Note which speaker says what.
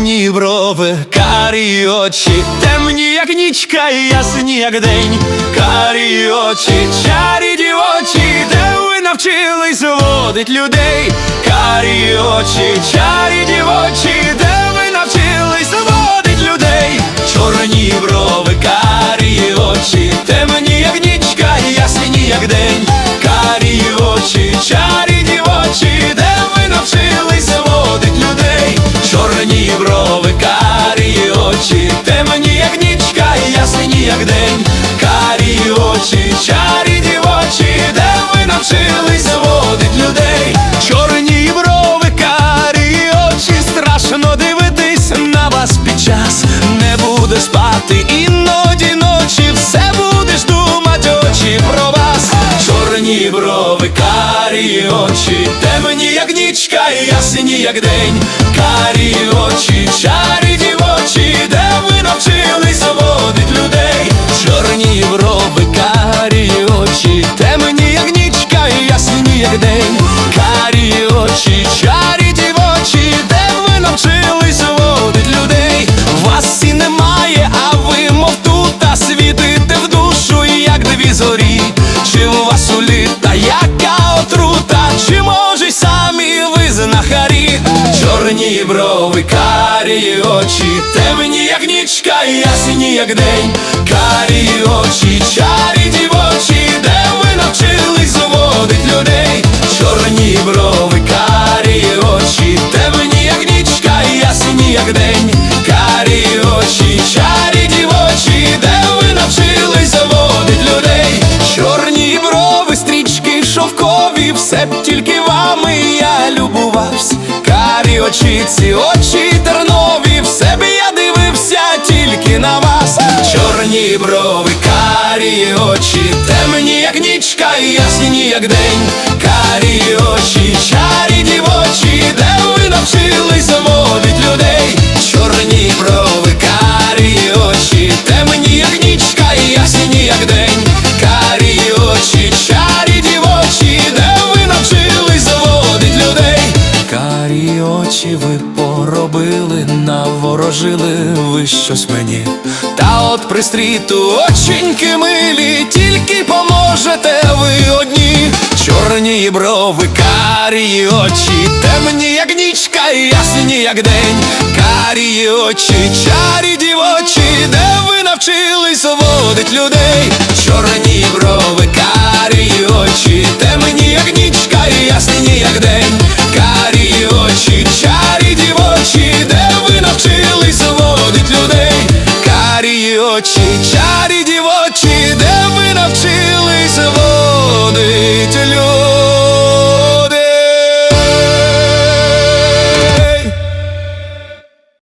Speaker 1: брови, карі очі, темні, як нічка, і ясні, як день, карі очі, чарі дівочі, де ви навчились водить людей, карі очі, чарі карі очі, темні, як нічка, і ясні, як день, карі очі, чарі чорні брови, карі очі, темні, як нічка, ясні, як день, карі очі, чарі дівочі, де ви очі, ці очі тернові, все себе я дивився тільки на вас, чорні брови, карі очі, темні, як нічка, і ясні, як день, наворожили ви щось мені, та от пристріту оченьки милі, тільки поможете ви одні, чорні брови, карі очі, темні, як нічка, ясні, як день, карі очі, чарі дівочі, де ви навчились водить людей, очі.